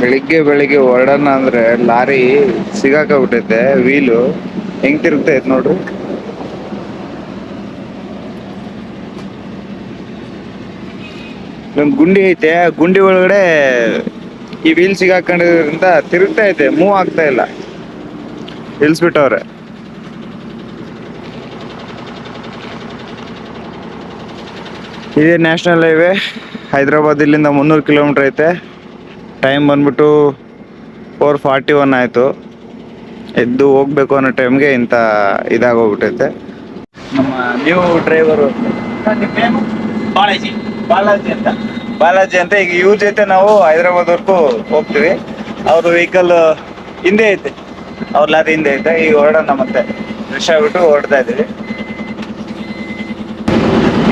ಬೆಳಿಗ್ಗೆ ಬೆಳಿಗ್ಗೆ ಹೊರಡೋಣ ಅಂದ್ರೆ ಲಾರಿ ಸಿಗಾಕಬಿಟ್ಟೈತೆ ವೀಲು ಹೆಂಗ್ ತಿರುಗ್ತೈತ್ ನೋಡ್ರಿ? ಒಂದ್ ಗುಂಡಿ ಐತೆ, ಗುಂಡಿ ಒಳಗಡೆ ಈ ವೀಲ್ ಸಿಗಾಕೊಂಡಿದ್ರಿಂದ ತಿರುಗ್ತಾ ಐತೆ ಮೂವ್ ಆಗ್ತಾ ಇಲ್ಲ. ಇಳಿಸ್ಬಿಟ್ಟವ್ರೆ ಇದೇ ನ್ಯಾಷನಲ್ ಹೈವೇ, ಹೈದರಾಬಾದ್ ಇಲ್ಲಿಂದ ಮುನ್ನೂರು ಕಿಲೋಮೀಟರ್ ಐತೆ. ಟೈಮ್ ಬಂದ್ಬಿಟ್ಟು ಫೋರ್ ಫಾರ್ಟಿ ಒನ್ ಆಯಿತು. ಎದ್ದು ಹೋಗ್ಬೇಕು ಅನ್ನೋ ಟೈಮ್ಗೆ ಇಂಥ ಇದಾಗೋಗ್ಬಿಟ್ಟೈತೆ ನಮ್ಮ ನ್ಯೂ ಡ್ರೈವರು. ಬಾಲಾಜಿ. ಬಾಲಾಜಿ ಅಂತ. ಬಾಲಾಜಿ ಅಂತ ಈಗ ಇವ್ರ ಜೊತೆ ನಾವು ಹೈದ್ರಾಬಾದ್ವರೆಗೂ ಹೋಗ್ತೀವಿ. ಅವ್ರ ವೆಹಿಕಲ್ ಹಿಂದೆ ಐತೆ. ಅವ್ರ ಲಾರಿ ಹಿಂದೆ ಐತೆ. ಈಗ ಹೊರಡೋಣ ಮತ್ತೆ. ಫ್ರೆಶ್ ಆಗ್ಬಿಟ್ಟು ಹೊರಡ್ತಾ ಇದ್ದೀವಿ.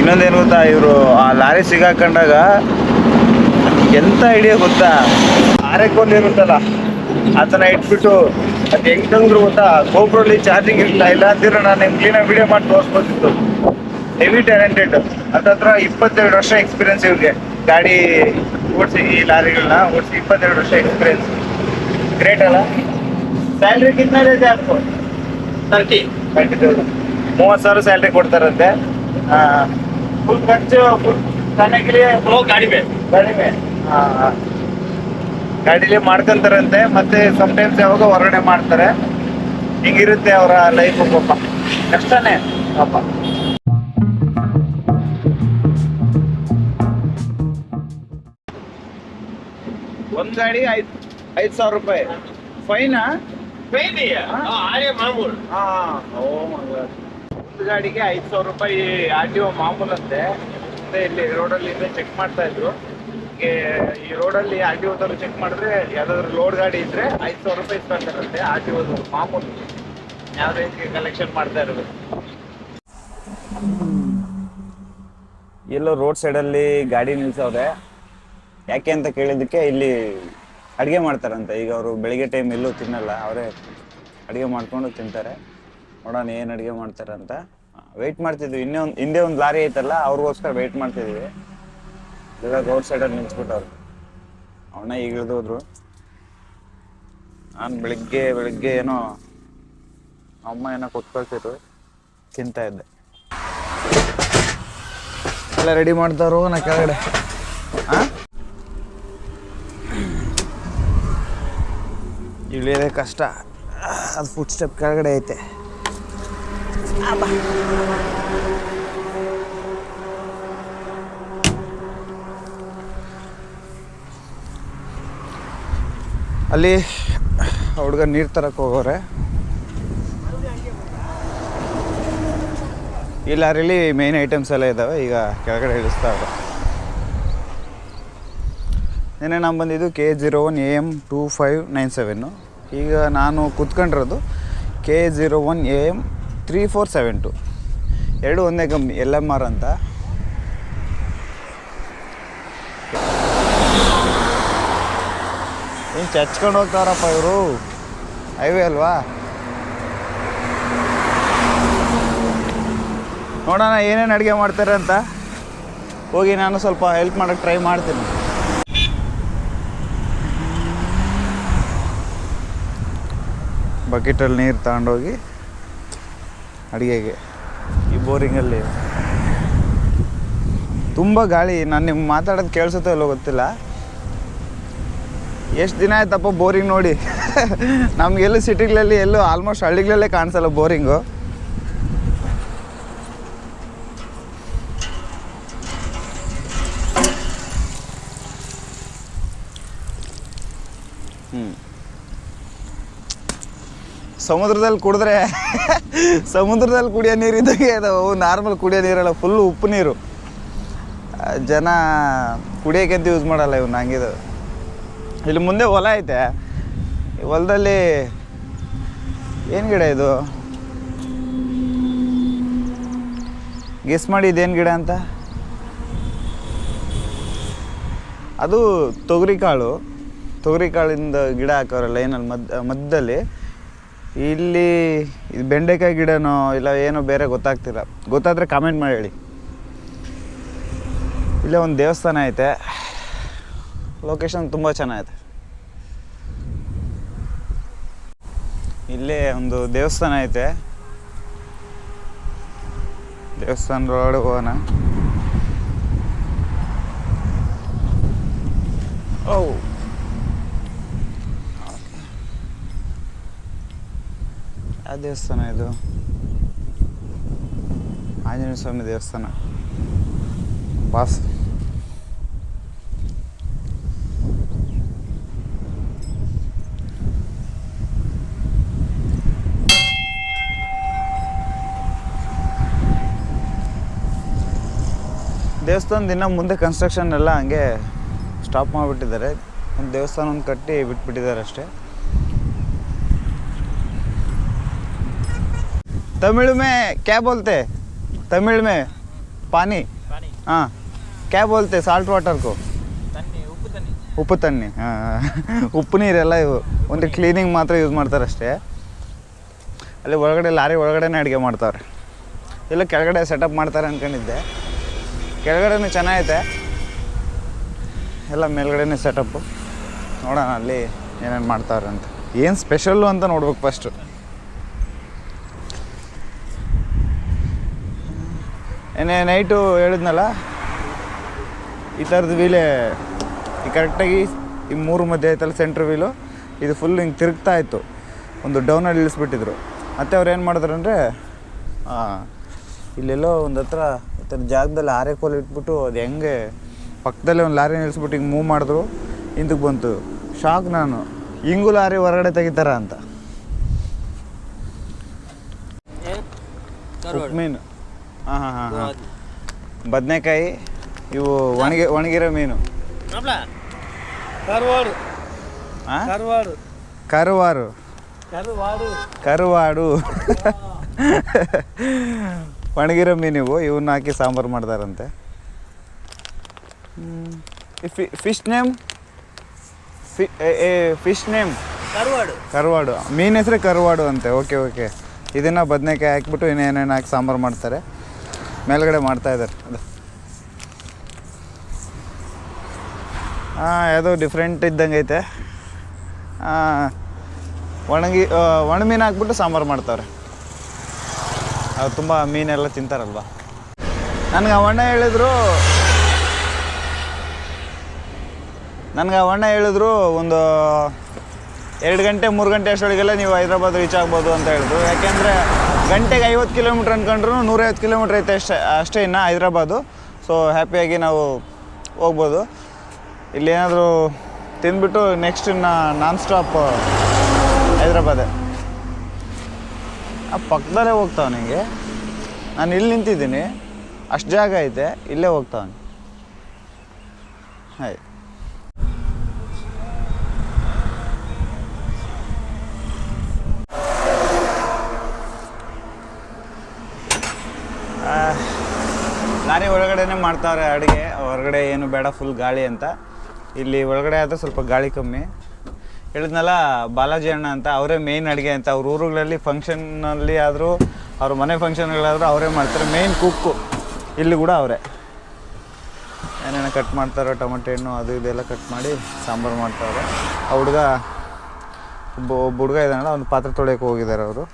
ಇನ್ನೊಂದೇನು ಗೊತ್ತಾ ಇವರು ಆ ಲಾರಿ ಸಿಗಾಕೊಂಡಾಗ ಎಂತ ಐಡಿಯಾ ಗೊತ್ತಾ? ಆರೆಕೋನ್ ಇರುತ್ತಲ್ಲ ಅದನ್ನ ಇಟ್ಬಿಟ್ಟು ಅದು ಹೆಂಗ್ ತಂದ್ರು ಗೊತ್ತಾ? ಗೋಪುರಲ್ಲಿ ಚಾರ್ಜಿಂಗ್ ಇರಲಿಲ್ಲ ಇಲ್ಲ. ಅಂದಿರೋ ನಾನು ನಿಮ್ಗೆ ಕ್ಲೀನಾಗಿ ವಿಡಿಯೋ ಮಾಡಿ ತೋರಿಸ್ಬೋದಿತ್ತು ಹೆವಿ ಟ್ಯಾಲೆಂಟೆಡ್ ಅದತ್ರ ಇಪ್ಪತ್ತೆರಡು ವರ್ಷ ಎಕ್ಸ್ಪೀರಿಯನ್ಸ್ ಇವ್ರಿಗೆ. ಗಾಡಿ ಓಡಿಸಿ ಈ ಲಾರಿಗಳನ್ನ ಓಡಿಸಿ ಇಪ್ಪತ್ತೆರಡು ವರ್ಷ ಎಕ್ಸ್ಪೀರಿಯನ್ಸ್ ಗ್ರೇಟ್ ಅಲ್ಲ? ಸ್ಯಾಲ್ರಿ ಕಿತ್ನ ಇದೆ ಆಪ್ಕೋ ತರ್ಟಿ ತರ್ಟಿ ತೌಸಂಡ್ ಮೂವತ್ತು ಸಾವಿರ ಸ್ಯಾಲ್ರಿ ಕೊಡ್ತಾರಂತೆ. ಫುಲ್ ಖರ್ಚು ಫುಲ್ ಚೆನ್ನಾಗಿ ಕಡಿಮೆ ಕಡಿಮೆ ಗಾಡಿಲಿ ಮಾಡ್ಕೊಂತಾರಂತೆ ಮತ್ತೆ ಟೈಮ್ಸ್ ಯಾವಾಗ ಹೊರಗಡೆ ಮಾಡ್ತಾರೆ. ಹಿಂಗಿರುತ್ತೆ ಅವರ ಲೈಫ್ ಪಾಪ. ಕಷ್ಟನೇ ಪಾಪ. ಒಂದ್ ಗಾಡಿ ಐದ್ ಐದ್ ಸಾವಿರ ರೂಪಾಯಿ. ಫೈನಾ ಬೇದಿಯ ಆರ್ಯ ಮಾಮೂಲು. ಹಾ ಓ ಒಂದು ಗಾಡಿಗೆ ಐದು ಸಾವಿರ ರೂಪಾಯಿ ಆರ್ ಟಿ ಒ ಮಾಮೂಲಂತೆ. ಮತ್ತೆ ಇಲ್ಲಿ ರೋಡಲ್ಲಿ ಚೆಕ್ ಮಾಡ್ತಾ ಇದ್ರು. ಈ ರೋಡಲ್ಲಿ ಆರ್ ಟಿ ಒದವ್ರು ಚೆಕ್ ಮಾಡಿದ್ರೆ ಯಾವ್ದಾದ್ರು ಲೋಡ್ ಗಾಡಿ ಇದ್ರೆ ಐದು ಸಾವಿರ ರೂಪಾಯಿ ಇಸ್ಕೊಂತಾರಂತೆ ಆರ್ ಟಿ ಮಾಮೂಲು ಯಾವ ರೇಂಜ್ಗೆ ಕಲೆಕ್ಷನ್ ಮಾಡ್ತಾ ಇರೋದು. ಎಲ್ಲೋ ರೋಡ್ ಸೈಡಲ್ಲಿ ಗಾಡಿ ನಿಲ್ಸವ್ರೆ. ಯಾಕೆ ಅಂತ ಕೇಳಿದಕ್ಕೆ ಇಲ್ಲಿ ಅಡುಗೆ ಮಾಡ್ತಾರಂತೆ. ಈಗ ಅವರು ಬೆಳಿಗ್ಗೆ ಟೈಮ್ ಎಲ್ಲೂ ತಿನ್ನಲ್ಲ. ಅವರೇ ಅಡುಗೆ ಮಾಡ್ಕೊಂಡು ತಿಂತಾರೆ. ನೋಡೋಣ ಏನು ಅಡುಗೆ ಮಾಡ್ತಾರಂತ. ವೆಯ್ಟ್ ಮಾಡ್ತಿದ್ವಿ. ಇನ್ನೇ ಒಂದು ಹಿಂದೆ ಒಂದು ಲಾರಿ ಐತಲ್ಲ, ಅವ್ರಿಗೋಸ್ಕರ ವೆಯ್ಟ್ ಮಾಡ್ತಿದ್ವಿ. ಇವಾಗ ರೋಡ್ ಸೈಡಲ್ಲಿ ನಿಲ್ಸ್ಬಿಟ್ಟವ್ರು. ಅವನ್ನ ಈಗ ಇಳಿದೋದ್ರು ನಾನು ಬೆಳಿಗ್ಗೆ ಬೆಳಿಗ್ಗೆ ಏನೋ ಅಮ್ಮ ಏನೋ ಕೊಟ್ಟು ಕಳ್ಸಿದ್ರು. ತಿಂತಾ ಇದ್ದೆ. ಎಲ್ಲ ರೆಡಿ ಮಾಡ್ತಾರೋ ನಾ ಕೆಳಗಡೆ. ಇಳಿಯೋದೇ ಕಷ್ಟ. ಅದು ಫುಟ್ ಸ್ಟೆಪ್ ಕೆಳಗಡೆ ಐತೆ. ಅಲ್ಲಿ ಹುಡುಗ ನೀರು ತರಕ್ಕೆ ಹೋಗೋರೆ. ಈ ಲಾರಿಲಿ ಮೇನ್ ಐಟಮ್ಸ್ ಎಲ್ಲ ಇದ್ದಾವೆ ಈಗ ಕೆಳಗಡೆ ಇಳಿಸ್ತಾ ಇದ್ದಾರೆ ನಿನ್ನೆ ನಾನು ಬಂದಿದ್ದು K zero one A M two five nine seven ಈಗ ನಾನು ಕೂತ್ಕೊಂಡಿರೋದು K zero one A M three four seven two ಎರಡು ಒಂದೇ ಕಂಪ್ನಿ ಎಲ್ ಎಂ ಆರ್ ಅಂತ. ಏನು ಚಚ್ಕೊಂಡು ಹೋಗ್ತಾರಪ್ಪ ಇವರು. ಹೈವೇ ಅಲ್ವಾ? ನೋಡೋಣ, ಏನೇನು ಅಡುಗೆ ಮಾಡ್ತಾರೆ ಅಂತ ಹೋಗಿ ನಾನು ಸ್ವಲ್ಪ ಹೆಲ್ಪ್ ಮಾಡೋಕೆ ಟ್ರೈ ಮಾಡ್ತೀನಿ. ಬಕೆಟಲ್ಲಿ ನೀರು ತಗೊಂಡೋಗಿ ಅಡುಗೆಗೆ ಈ ಬೋರಿಂಗಲ್ಲಿ ತುಂಬ ಗಾಳಿ, ನಾನು ನಿಮ್ಗೆ ಮಾತಾಡೋದು ಕೇಳಿಸುತ್ತೋ ಇಲ್ಲೋ ಗೊತ್ತಿಲ್ಲ. ಎಷ್ಟು ದಿನ ಆಯ್ತಪ್ಪ ಬೋರಿಂಗ್ ನೋಡಿ. ನಮಗೆಲ್ಲೂ ಸಿಟಿಗಳಲ್ಲಿ ಎಲ್ಲೂ ಆಲ್ಮೋಸ್ಟ್ ಹಳ್ಳಿಗಳಲ್ಲೇ ಕಾಣಿಸಲ್ಲ ಬೋರಿಂಗು. ಸಮುದ್ರದಲ್ಲಿ ಕುಡಿದ್ರೆ, ಸಮುದ್ರದಲ್ಲಿ ಕುಡಿಯೋ ನೀರು ಇದ್ದಾಗೆ ಅದಾವು ನಾರ್ಮಲ್ ಕುಡಿಯೋ ನೀರಲ್ಲ ಫುಲ್ಲು ಉಪ್ಪು ನೀರು. ಜನ ಕುಡಿಯೋಕ್ಕಂತ ಯೂಸ್ ಮಾಡಲ್ಲ ಇವ್ನು ಹಂಗಿದು ಇಲ್ಲಿ ಮುಂದೆ ಹೊಲ ಐತೆ. ಈ ಹೊಲದಲ್ಲಿ ಏನು ಗಿಡ ಇದು? ಗೆಸ್ ಮಾಡಿ ಇದೇನು ಗಿಡ ಅಂತ? ಅದು ತೊಗರಿ ಕಾಳು ತೊಗರಿ ಕಾಳಿಂದ ಗಿಡ ಹಾಕೋರಲ್ಲ ಏನಲ್ಲಿ ಮದ್, ಮದ್ದಲ್ಲಿ. ಇಲ್ಲಿ ಇದು ಬೆಂಡೆಕಾಯಿ ಗಿಡನೋ ಇಲ್ಲ ಏನೋ ಬೇರೆ ಗೊತ್ತಾಗ್ತಿಲ್ಲ. ಗೊತ್ತಾದರೆ ಕಾಮೆಂಟ್ ಮಾಡಿ ಹೇಳಿ. ಇಲ್ಲೇ ಒಂದು ದೇವಸ್ಥಾನ ಐತೆ. ಲೊಕೇಶನ್ ತುಂಬ ಚೆನ್ನಾಗಿದೆ ಇಲ್ಲೇ ಒಂದು ದೇವಸ್ಥಾನ ಐತೆ. ದೇವಸ್ಥಾನದೊಳಗಡೆ ಹೋಗೋಣ. ಓ ಯಾವ ದೇವಸ್ಥಾನ ಇದು? ಆಂಜನೇಯ ಸ್ವಾಮಿ ದೇವಸ್ಥಾನ. ಬಾಸ್. ದೇವಸ್ಥಾನದ ದಿನ ಮುಂದೆ ಕನ್ಸ್ಟ್ರಕ್ಷನ್ ಎಲ್ಲ ಹಂಗೆ ಸ್ಟಾಪ್ ಮಾಡಿಬಿಟ್ಟಿದ್ದಾರೆ. ಒಂದು ದೇವಸ್ಥಾನ ಒಂದು ಕಟ್ಟಿ ಬಿಟ್ಬಿಟ್ಟಿದ್ದಾರೆ ಅಷ್ಟೇ. ತಮಿಳು ಮೇ ಕ್ಯಾ ಬೋಲ್ತೆ? ತಮಿಳು ಪಾನಿ? ಹಾಂ. ಕ್ಯಾ ಬೋಲ್ತೆ ಸಾಲ್ಟ್ ವಾಟರ್ಗು ಉಪ್ಪು ತಣ್ಣಿ ಹಾಂ. ಉಪ್ಪು ನೀರೆಲ್ಲ ಇವು. ಒಂದು ಕ್ಲೀನಿಂಗ್ ಮಾತ್ರ ಯೂಸ್ ಮಾಡ್ತಾರೆ ಅಷ್ಟೇ. ಅಲ್ಲಿ ಒಳಗಡೆ ಲಾರಿ ಒಳಗಡೆನೇ ಅಡುಗೆ ಮಾಡ್ತಾರೆ ಇಲ್ಲ ಕೆಳಗಡೆ ಸೆಟಪ್ ಮಾಡ್ತಾರೆ ಅಂದ್ಕೊಂಡಿದ್ದೆ ಕೆಳಗಡೆನೂ ಚೆನ್ನಾಗೈತೆ. ಎಲ್ಲ ಮೇಲ್ಗಡೆನೇ ಸೆಟಪ್ಪು ನೋಡೋಣ ಅಲ್ಲಿ ಏನೇನು ಮಾಡ್ತಾವ್ರೆ ಅಂತ. ಏನು ಸ್ಪೆಷಲ್ಲು ಅಂತ ನೋಡ್ಬೇಕು ಫಸ್ಟು ಏನೇ ನೈಟು ಹೇಳಿದ್ನಲ್ಲ? ಈ ಥರದ ವೀಲೇ ಈ ಕರೆಕ್ಟಾಗಿ ಈ ಮೂರು ಮಧ್ಯೆ ಐತಲ್ಲ ಸೆಂಟ್ರ್ ವೀಲು ಇದು ಫುಲ್ ಹಿಂಗೆ ತಿರುಗ್ತಾ ಇತ್ತು. ಒಂದು ಡೌನಲ್ಲಿ ಇಳಿಸ್ಬಿಟ್ಟಿದ್ರು. ಮತ್ತು ಅವ್ರು ಏನು ಮಾಡಿದ್ರು ಅಂದರೆ ಇಲ್ಲೆಲ್ಲೋ ಒಂದು ಹತ್ರ ಈ ಥರ ಜಾಗದಲ್ಲಿ ಆರೆ ಕೋಲ್ ಇಟ್ಬಿಟ್ಟು ಅದು ಹೆಂಗೆ ಪಕ್ಕದಲ್ಲೇ ಒಂದು ಲಾರಿ ನಿಲ್ಲಿಸ್ಬಿಟ್ಟು ಹಿಂಗೆ ಮೂವ್ ಮಾಡಿದ್ರು ಹಿಂದಕ್ಕೆ ಬಂತು. ಶಾಕ್ ನಾನು. ಹಿಂಗೂ ಲಾರಿ ಹೊರಗಡೆ ತೆಗಿತಾರ ಅಂತ. ಮೀನು. ಹಾಂ ಹಾಂ ಹಾಂ ಹಾಂ. ಬದನೆಕಾಯಿ ಇವು ಒಣಗಿ ಒಣಗಿರೋ ಮೀನು. ಕರುವಾರು ಕರುವಾರು. ಕರುವಾಡು. ಒಣಗಿರೋ ಮೀನಿವು ಇವನ್ನ ಹಾಕಿ ಸಾಂಬಾರು ಮಾಡ್ತಾರಂತೆ ಫಿಶ್ ನೇಮ್? Fish name? ಕರ್ವಾಡು. ಕರ್ವಾಡು. ಮೀನು ಹೆಸರು ಕರ್ವಾಡು ಅಂತೆ. Okay okay. ಇದನ್ನು ಬದನೆಕಾಯಿ ಹಾಕ್ಬಿಟ್ಟು ಇನ್ನೇನೇನು ಹಾಕಿ ಸಾಂಬಾರು ಮಾಡ್ತಾರೆ. ಮೇಲ್ಗಡೆ ಮಾಡ್ತಾ ಇದ್ದಾರೆ. ಅದು. ಹಾಂ ಯಾವುದೋ ಡಿಫ್ರೆಂಟ್ ಇದ್ದಂಗೆ ಐತೆ. ಹಾಂ ಒಣಗಿ ಒಣ ಮೀನು ಹಾಕ್ಬಿಟ್ಟು ಸಾಂಬಾರು ಮಾಡ್ತಾರೆ ಅವ್ರು ತುಂಬ ಮೀನೆಲ್ಲ ತಿಂತಾರಲ್ವ? ನನಗೆ ಅವಣ್ಣ ಹೇಳಿದ್ರು, ನನಗೆ ಅವಣ್ಣ ಹೇಳಿದ್ರು ಒಂದು ಎರಡು ಗಂಟೆ, ಮೂರು ಗಂಟೆ ಅಷ್ಟೊಳಗೆಲ್ಲ ನೀವು ಹೈದ್ರಾಬಾದ್ ರೀಚ್ ಆಗ್ಬೋದು ಅಂತ ಹೇಳಿದ್ರು. ಯಾಕೆಂದರೆ ಗಂಟೆಗೆ ಐವತ್ತು ಕಿಲೋಮೀಟ್ರ್ ಅಂದ್ಕೊಂಡ್ರು ನೂರೈವತ್ತು ಕಿಲೋಮೀಟ್ರ್ ಐತೆ ಅಷ್ಟೇ ಅಷ್ಟೇ ಇನ್ನು ಹೈದ್ರಾಬಾದು. ಸೊ ಹ್ಯಾಪಿಯಾಗಿ ನಾವು ಹೋಗ್ಬೋದು. ಇಲ್ಲೇನಾದರೂ ತಿಂದ್ಬಿಟ್ಟು ನೆಕ್ಸ್ಟ್ ಇನ್ನು ನಾನ್ ಸ್ಟಾಪ್ ಹೈದ್ರಾಬಾದೇ. ಆ ಪಕ್ಕದಲ್ಲೇ ಹೋಗ್ತಾವ ನಿಂಗೆ ನಾನು ಇಲ್ಲಿ ನಿಂತಿದ್ದೀನಿ. ಅಷ್ಟು ಜಾಗ ಐತೆ, ಇಲ್ಲೇ ಹೋಗ್ತಾವನೆ. ಹಾಯ್. ನಾನೇ ಲಾರಿ ಮಾಡ್ತಾವ್ರೆ ಅಡುಗೆ. ಹೊರಗಡೆ ಏನು ಬೇಡ ಫುಲ್ ಗಾಳಿ ಅಂತ. ಇಲ್ಲಿ ಒಳಗಡೆ ಆದರೆ ಸ್ವಲ್ಪ ಗಾಳಿ ಕಮ್ಮಿ. ಹೇಳಿದ್ನಲ್ಲ, ಬಾಲಾಜಿ ಅಣ್ಣ ಅಂತ, ಅವರೇ ಮೇನ್ ಅಡುಗೆ ಅಂತ. ಅವ್ರ ಊರುಗಳಲ್ಲಿ ಫಂಕ್ಷನ್ನಲ್ಲಿ ಆದರೂ, ಅವ್ರ ಮನೆ ಫಂಕ್ಷನ್ಗಳಾದರೂ ಅವರೇ ಮಾಡ್ತಾರೆ. ಮೇಯ್ನ್ ಕುಕ್ಕು ಇಲ್ಲಿ ಕೂಡ ಅವರೇ. ಏನೇನೋ ಕಟ್ ಮಾಡ್ತಾರೋ, ಟೊಮೆಟೊ ಹಣ್ಣು, ಅದು ಇದೆಲ್ಲ ಕಟ್ ಮಾಡಿ ಸಾಂಬಾರು ಮಾಡ್ತಾವ್ರೆ. ಆ ಹುಡುಗ, ಒಬ್ಬ ಒಬ್ಬ ಹುಡುಗ ಇದ್ದಾನಲ್ಲ, ಅವ್ನು ಪಾತ್ರೆ ತೊಳೆಯೋಕೆ ಹೋಗಿದ್ದಾರೆ ಅವರು.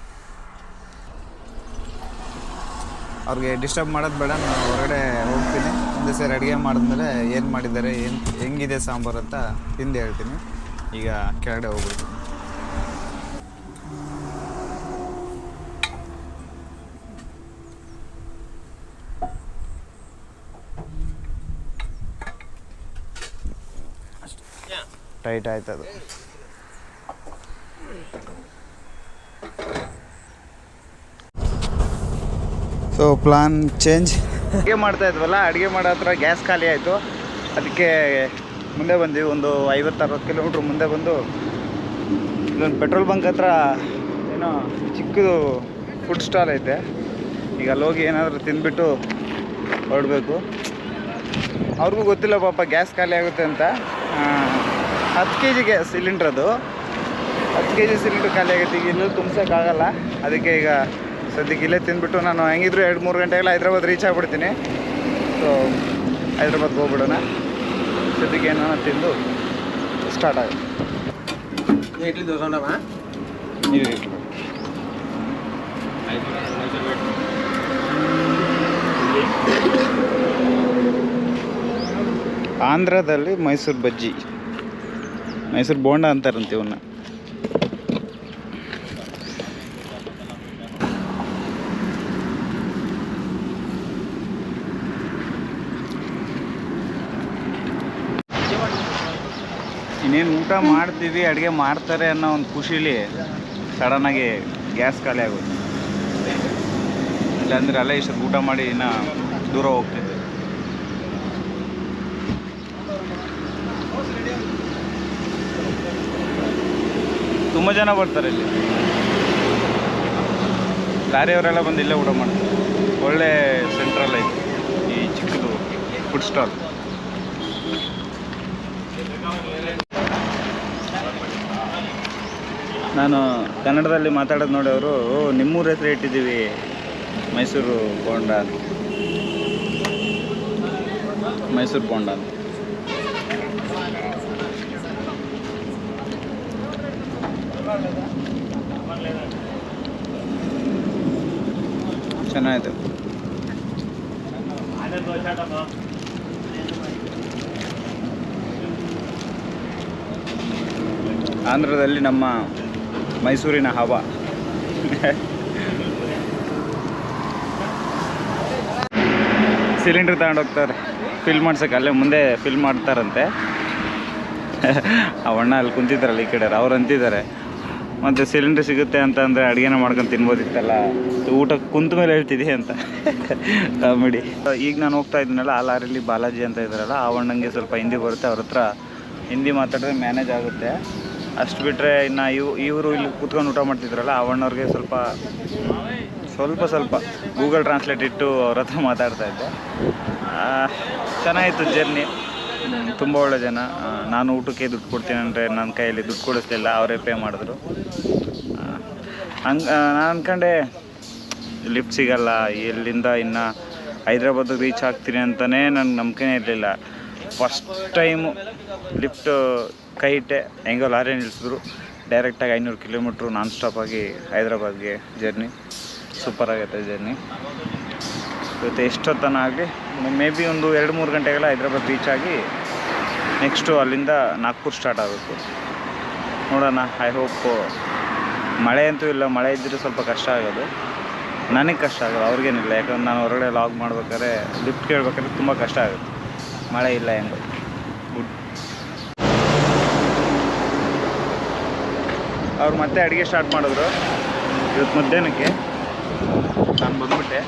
ಅವ್ರಿಗೆ ಡಿಸ್ಟರ್ಬ್ ಮಾಡೋದು ಬೇಡ, ನಾನು ಹೊರಗಡೆ ಹೋಗ್ತೀನಿ. ಒಂದೇ ಸೇರಿ ಅಡುಗೆ ಮಾಡಿದ್ಮೇಲೆ ಏನು ಮಾಡಿದ್ದಾರೆ, ಏನು, ಹೆಂಗಿದೆ ಸಾಂಬಾರು ಅಂತ ತಿಂದು ಹೇಳ್ತೀನಿ. ಈಗ ಕೆಳಗಡೆ ಹೋಗ್ಬೋದು ಟೈಟ್ ಆಯ್ತು ಅದು. ಸೊ ಪ್ಲಾನ್ ಚೇಂಜ್ ಅಡುಗೆ ಮಾಡ್ತಾ ಇದ್ವಲ್ಲ, ಅಡುಗೆ ಮಾಡೋ ಹತ್ರ ಗ್ಯಾಸ್ ಖಾಲಿ ಆಯಿತು. ಅದಕ್ಕೆ ಮುಂದೆ ಬಂದ್ವಿ, ಒಂದು ಐವತ್ತು, ಅರವತ್ತು ಕಿಲೋಮೀಟ್ರ್ ಮುಂದೆ ಬಂದು ಇಲ್ಲೊಂದು ಪೆಟ್ರೋಲ್ ಬಂಕ್ ಹತ್ರ ಏನೋ ಚಿಕ್ಕದು ಫುಡ್ ಸ್ಟಾಲ್ ಐತೆ. ಈಗ ಅಲ್ಲಿ ಹೋಗಿ ಏನಾದರೂ ತಿಂದ್ಬಿಟ್ಟು ಹೊರಡಬೇಕು. ಅವ್ರಿಗೂ ಗೊತ್ತಿಲ್ಲ ಪಾಪ ಗ್ಯಾಸ್ ಖಾಲಿ ಆಗುತ್ತೆ ಅಂತ. ಹತ್ತು ಕೆ ಜಿ ಗ್ಯಾಸ್ ಸಿಲಿಂಡ್ರ್ ಅದು. ಹತ್ತು ಕೆ ಜಿ ಸಿಲಿಂಡ್ರ್ ಖಾಲಿ ಆಗುತ್ತೆ, ಈಗ ಇಲ್ಲೂ ತುಂಬಿಸೋಕ್ಕಾಗಲ್ಲ ಅದಕ್ಕೆ ಈಗ ಸದ್ಯಕ್ಕೆ ಇಲ್ಲೇ ತಿಂದ್ಬಿಟ್ಟು ನಾನು ಹೆಂಗಿದ್ರು ಎರಡು ಮೂರು ಗಂಟೆಗೆಲ್ಲ ಹೈದ್ರಾಬಾದ್ ರೀಚ್ ಆಗ್ಬಿಡ್ತೀನಿ. ಸೊ ಹೈದ್ರಾಬಾದ್ಗೆ ಹೋಗ್ಬಿಡೋಣ. ಸದ್ಯಕ್ಕೆ ಏನೋ ತಿಂದು ಸ್ಟಾರ್ಟ್ ಆಗುತ್ತೆ ಇಡ್ಲಿ ದೋಸೆ ಉಂಡಮ್ಮ ಇದು ಆಂಧ್ರದಲ್ಲಿ ಮೈಸೂರು ಬಜ್ಜಿ ಮೈಸೂರು ಬೋಂಡ ಅಂತಾರಂತೆ ಇವನ್ನ ಇನ್ನೇನು ಊಟ ಮಾಡ್ತೀವಿ ಅಡುಗೆ ಮಾಡ್ತಾರೆ ಅನ್ನೋ ಒಂದು ಖುಷಿಲಿ ಸಡನ್ನಾಗಿ ಗ್ಯಾಸ್ ಖಾಲಿ ಆಗುತ್ತೆ ಇಲ್ಲಾಂದ್ರೆ ಅಲ್ಲೇ ಇಷ್ಟೊತ್ತು ಊಟ ಮಾಡಿ ಇನ್ನು ದೂರ ಹೋಗ್ತಿದ್ದೆ ತುಂಬ ಜನ ಬರ್ತಾರೆ ಇಲ್ಲಿ. ಲಾರಿಯವರೆಲ್ಲ ಬಂದು ಇಲ್ಲೇ ಊಟ ಮಾಡ್ತಾರೆ. ಒಳ್ಳೆ ಸೆಂಟ್ರಲ್ ಐತೆ ಈ ಚಿಕ್ಕದು ಫುಡ್ ಸ್ಟಾಲ್ ನಾನು ಕನ್ನಡದಲ್ಲಿ ಮಾತಾಡೋದು ನೋಡಿ ಅವರು ನಿಮ್ಮೂರ ಹೆಸರು ಇಟ್ಟಿದ್ದೀವಿ, ಮೈಸೂರು ಬೋಂಡ ಮೈಸೂರು ಬೋಂಡ ಅಂತ. ಚೆನ್ನಾಗಿದೆ. ಆಂಧ್ರದಲ್ಲಿ ನಮ್ಮ ಮೈಸೂರಿನ ಹವಾ. ಸಿಲಿಂಡರ್ ತಗೊಂಡೋಗ್ತಾರೆ ಫಿಲ್ ಮಾಡ್ಸೋಕೆ ಅಲ್ಲೇ ಮುಂದೆ ಫಿಲ್ ಮಾಡ್ತಾರಂತೆ. ಆ ಅಣ್ಣ ಅಲ್ಲಿ ಕುಂತಿದ್ದಾರಲ್ಲ ಈ ಕಡೆ, ಅವ್ರು ಅಂತಿದ್ದಾರೆ. ಮತ್ತು ಸಿಲಿಂಡ್ರ್ ಸಿಗುತ್ತೆ ಅಂತ ಅಂದರೆ ಅಡುಗೆನ ಮಾಡ್ಕೊಂಡು ತಿನ್ಬೋದಿತ್ತಲ್ಲ. ಊಟ ಕುಂತ ಮೇಲೆ ಹೇಳ್ತಿದ್ದೆ ಅಂತ. ಕಾಮಿಡಿ. ಈಗ ನಾನು ಹೋಗ್ತಾ ಇದ್ದೀನಲ್ಲ ಆ ಲಾರಿಲಿ ಬಾಲಾಜಿ ಅಂತ ಇದ್ದಾರಲ್ಲ ಆ ಅಣ್ಣಂಗೆ ಸ್ವಲ್ಪ ಹಿಂದಿ ಬರುತ್ತೆ, ಅವ್ರ ಹತ್ರ ಹಿಂದಿ ಮಾತಾಡಿದ್ರೆ ಮ್ಯಾನೇಜ್ ಆಗುತ್ತೆ. ಅಷ್ಟು ಬಿಟ್ಟರೆ ಇನ್ನು ಇವ್, ಇವರು ಇಲ್ಲಿ ಕೂತ್ಕೊಂಡು ಊಟ ಮಾಡ್ತಿದ್ರಲ್ಲ, ಅವಣ್ಣವ್ರಿಗೆ ಸ್ವಲ್ಪ ಸ್ವಲ್ಪ ಸ್ವಲ್ಪ ಗೂಗಲ್ ಟ್ರಾನ್ಸ್ಲೇಟ್ ಇಟ್ಟು ಅವ್ರ ಹತ್ರ ಮಾತಾಡ್ತಾ ಇದ್ದೆ. ಚೆನ್ನಾಗಿತ್ತು ಜರ್ನಿ. ತುಂಬ ಒಳ್ಳೆ ಜನ. ನಾನು ಊಟಕ್ಕೆ ದುಡ್ಡು ಕೊಡ್ತೀನಿ ಅಂದರೆ ನನ್ನ ಕೈಯಲ್ಲಿ ದುಡ್ಡು ಕೊಡಿಸ್ಲಿಲ್ಲ, ಅವರೇ ಪೇ ಮಾಡಿದ್ರು. ಹಂಗೆ ನಾನು ಅಂದ್ಕೊಂಡೆ ಲಿಫ್ಟ್ ಸಿಗಲ್ಲ, ಎಲ್ಲಿಂದ ಇನ್ನು ಹೈದ್ರಾಬಾದಿಗೆ ರೀಚ್ ಆಗ್ತೀನಿ ಅಂತಲೇ ನನಗೆ ನಂಬಿಕೆನೇ ಇರಲಿಲ್ಲ. ಫಸ್ಟ್ ಟೈಮು ಲಿಫ್ಟ್ ಕೈ ಇಟ್ಟೆ, ಹೆಂಗೋ ಲಾರಿ ನಿಲ್ಲಿಸಿದ್ರು ಡೈರೆಕ್ಟಾಗಿ ಐನೂರು ಕಿಲೋಮೀಟ್ರು ನಾನ್ ಸ್ಟಾಪಾಗಿ ಹೈದ್ರಾಬಾದ್ಗೆ ಜರ್ನಿ ಸೂಪರ್ ಆಗೈತೆ ಜರ್ನಿ ಇವತ್ತು ಎಷ್ಟೊತ್ತನ ಆಗಲಿ ಮೇ ಬಿ ಒಂದು ಎರಡು ಮೂರು ಗಂಟೆಗೆಲ್ಲ ಹೈದ್ರಾಬಾದ್ ರೀಚ್ ಆಗಿ ನೆಕ್ಸ್ಟು ಅಲ್ಲಿಂದ ನಾಗ್ಪುರ್ ಸ್ಟಾರ್ಟ್ ಆಗಬೇಕು ನೋಡೋಣ ಐ ಹೋಪ್ ಮಳೆ ಅಂತೂ ಇಲ್ಲ, ಮಳೆ ಇದ್ದರೆ ಸ್ವಲ್ಪ ಕಷ್ಟ ಆಗೋದು. ನನಗೆ ಕಷ್ಟ ಆಗೋದು, ಅವ್ರಿಗೇನಿಲ್ಲ. ಯಾಕಂದ್ರೆ ನಾನು ಹೊರಗಡೆ ಲಾಗ್ ಮಾಡ್ಬೇಕಾದ್ರೆ ಲಿಫ್ಟ್ ಕೇಳ್ಬೇಕಾದ್ರೆ ತುಂಬ ಕಷ್ಟ ಆಗುತ್ತೆ. ಮಳೆ ಇಲ್ಲ ಹೆಂಗೋ ಗುಡ್. ಅವ್ರು ಮತ್ತೆ ಅಡುಗೆ ಸ್ಟಾರ್ಟ್ ಮಾಡಿದ್ರು. ಇವತ್ತು ಮಧ್ಯಾಹ್ನಕ್ಕೆ. ನಾನು ಬಂದ್ಬಿಟ್ಟೆ.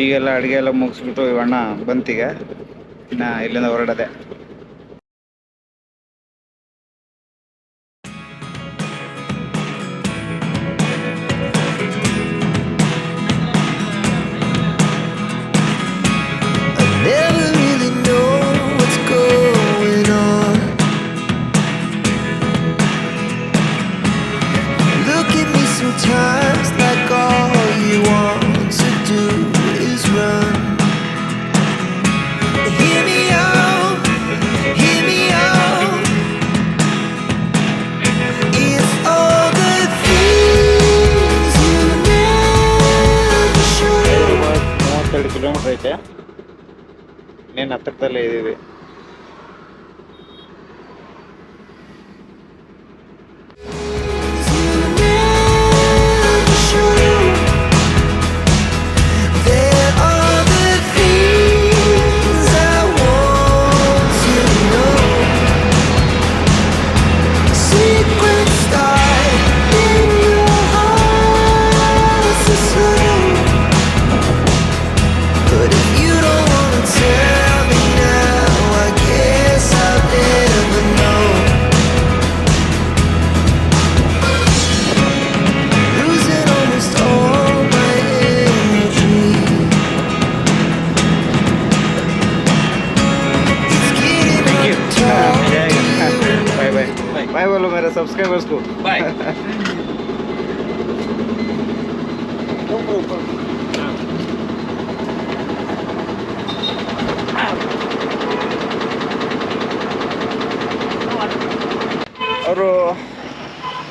ಈಗೆಲ್ಲ ಅಡುಗೆ ಎಲ್ಲ ಮುಗಿಸ್ಬಿಟ್ಟು ಇವಣ್ಣ ಬಂತೀಗ ಇನ್ನು ಇಲ್ಲಿಂದ ಹೊರಡದೆ. ಹತ್ತಿರದಲ್ಲೇ ಇದ್ದೀವಿ. बाय बोलो मेरे सब्सक्राइबर्स को बाय ಅವರು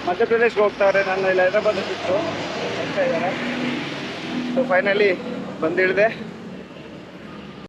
ಮಧ್ಯಪ್ರದೇಶ್ಗೆ ಹೋಗ್ತಾರೆ. ನಾನು ಇಲ್ಲಿ ಹೈದ್ರಾಬಾದ್ ಬಿಟ್ಟು ಇದ್ದಾರೆ. So finally ಬಂದಿಳಿದೆ.